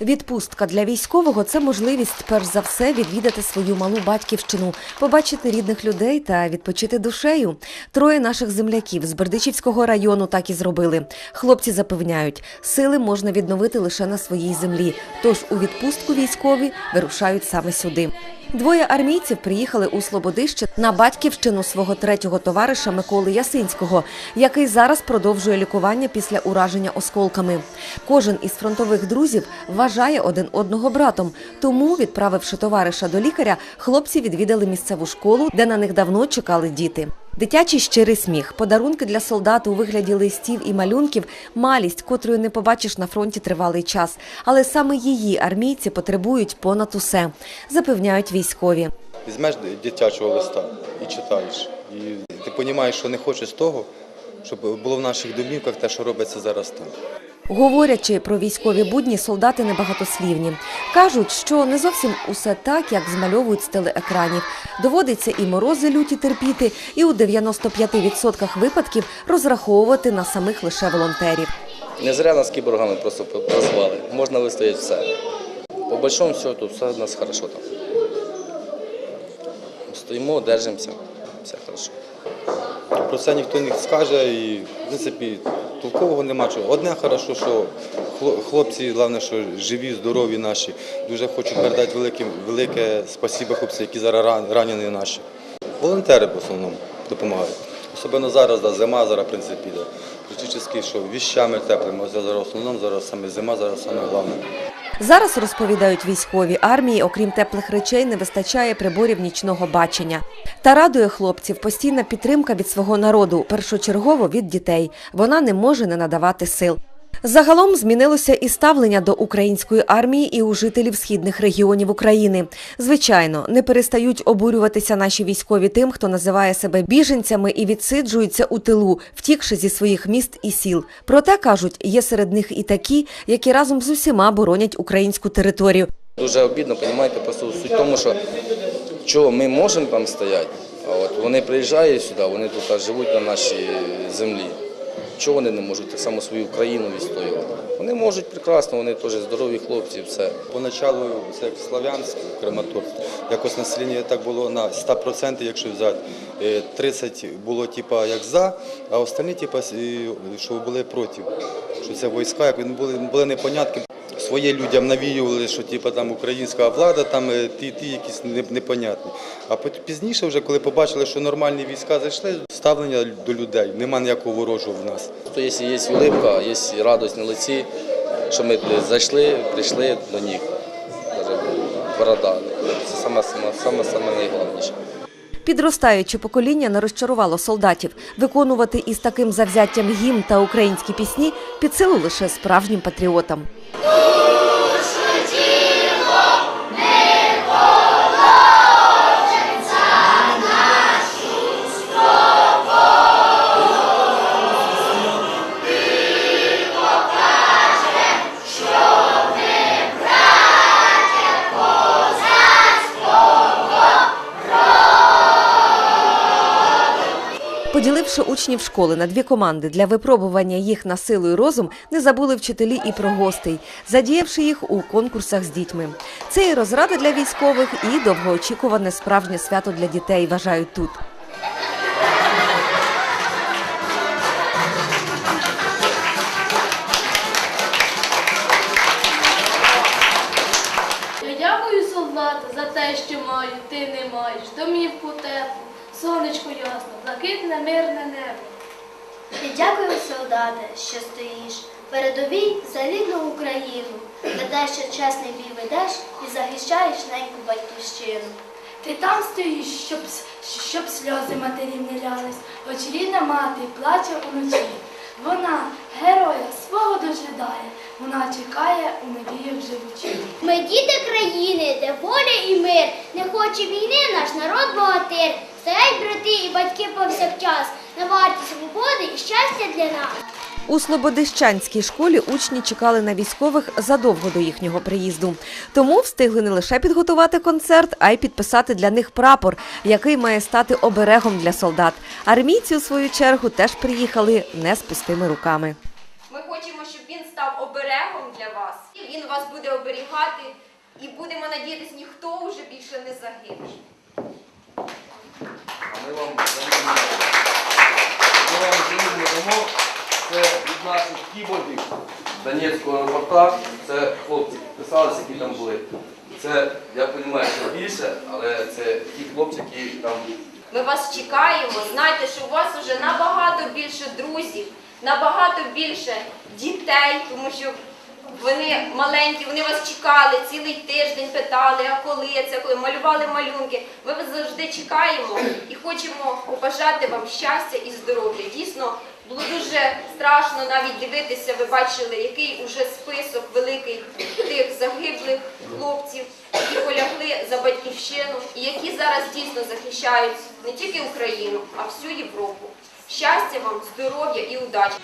Відпустка для військового це можливість перш за все відвідати свою малу батьківщину, побачити рідних людей та відпочити душею. Троє наших земляків з Бердичівського району так і зробили. Хлопці запевняють, сили можна відновити лише на своїй землі. Тож у відпустку військові вирушають саме сюди. Двоє армійців приїхали у Слободище на батьківщину свого третього товариша Миколи Ясинського, який зараз продовжує лікування після ураження осколками. Кожен із фронтових друзів вважає один одного братом. Тому, відправивши товариша до лікаря, хлопці відвідали місцеву школу, де на них давно чекали діти. Дитячий щирий сміх, подарунки для солдат у вигляді листів і малюнків, малість, котрої не побачиш на фронті тривалий час. Але саме її армійці потребують понад усе, запевняють військові. Візьмеш дитячого листа і читаєш. І ти розумієш, що не хочеш того, щоб було в наших домівках те, що робиться зараз там. Говорячи про військові будні, солдати небагатослівні. Кажуть, що не зовсім усе так, як змальовують з телеекранів. Доводиться і морози люті терпіти, і у 95% випадків розраховувати на самих лише волонтерів. Не зря нас кіборгами просто прозвали. Можна вистояти все. По большому счету, все у нас хорошо там. Стоїмо, держимося, все хорошо. Про це ніхто не скаже і, в принципі, толкового нема чого. Одне хорошо, що хлопці, головне, що живі, здорові наші. Дуже хочу передати велике, велике спасибо хлопцям, які зараз ранені наші. Волонтери в основному допомагають. Особливо зараз, да, зима, зараз, в принципі, да. Практично, що віщами теплими. Зараз в основному зараз саме зима, зараз саме головне. Зараз розповідають військові армії, окрім теплих речей, не вистачає приборів нічного бачення. Та радує хлопців постійна підтримка від свого народу, першочергово від дітей. Вона не може не надавати сил. Загалом змінилося і ставлення до української армії і у жителів східних регіонів України. Звичайно, не перестають обурюватися наші військові тим, хто називає себе біженцями і відсиджуються у тилу, втікши зі своїх міст і сіл. Проте кажуть, є серед них і такі, які разом з усіма боронять українську територію. Дуже обідно, розумієте, просто суть в тому, що чого ми можемо там стояти, а от вони приїжджають сюди, вони тут живуть на нашій землі. Чого вони не можуть так само свою країну відстоювати? Вони можуть прекрасно, вони теж здорові хлопці, все. Поначалу це як Славянськ, Краматорськ, якось населення так було на 100%, якщо взяти. Е, 30 було типа як за, а останні типа що були проти. Що це війська, як були, були непонятки. Своє людям навіювали, що типа там українська влада, там е, ті, ті якісь непонятні. А пізніше, вже коли побачили, що нормальні війська зайшли, ставлення до людей, нема ніякого ворожого в нас. То якщо є улипка, є радість на лиці, що ми зайшли, прийшли до них. Борода. Це саме, саме, саме, саме найголовніше. Підростаюче покоління не розчарувало солдатів. Виконувати із таким завзяттям гімн та українські пісні під силу лише справжнім патріотам. Поділивши учнів школи на дві команди для випробування їх на силу і розум, не забули вчителі і про гостей, задіявши їх у конкурсах з дітьми. Це і розрада для військових, і довгоочікуване справжнє свято для дітей. Вважають тут. Дякую, солдати, за те, що маю, ти не маєш. Домівку теплу, сонечко ясно, блакитне мирне небо. І дякую, солдати, що стоїш. Передовій за рідну Україну. Ведеш, що чесний бій ведеш і захищаєш неньку батьківщину. Ти там стоїш, щоб, щоб сльози матерів не лялись, хоч рідна мати плаче уночі. Вона героя свого дожидає, вона чекає у надіях живучі. Ми діти країни, де воля і мир. Не хоче війни наш народ богатир. Стоять брати і батьки повсякчас на варті свободи і щастя для нас. У Слободищанській школі учні чекали на військових задовго до їхнього приїзду. Тому встигли не лише підготувати концерт, а й підписати для них прапор, який має стати оберегом для солдат. Армійці, у свою чергу, теж приїхали не з пустими руками. Ми хочемо, щоб він став оберегом для вас. І Він вас буде оберігати, і будемо надіятись, ніхто вже більше не загине. Ми вам дамо. Ми вам землю дамо. Це від наших кіборгів Донецького аеропорта. Це хлопці писалися, які там були. Це, я розумію, що більше, але це ті хлопці, які там Ми вас чекаємо. Знайте, що у вас вже набагато більше друзів, набагато більше дітей, тому що вони маленькі, вони вас чекали, цілий тиждень питали, а коли це, коли малювали малюнки. Ми вас завжди чекаємо і хочемо побажати вам щастя і здоров'я. Дійсно, було дуже страшно навіть дивитися. Ви бачили, який уже список великий тих загиблих хлопців, які полягли за батьківщину і які зараз дійсно захищають не тільки Україну, а всю Європу. Щастя вам, здоров'я і удачі!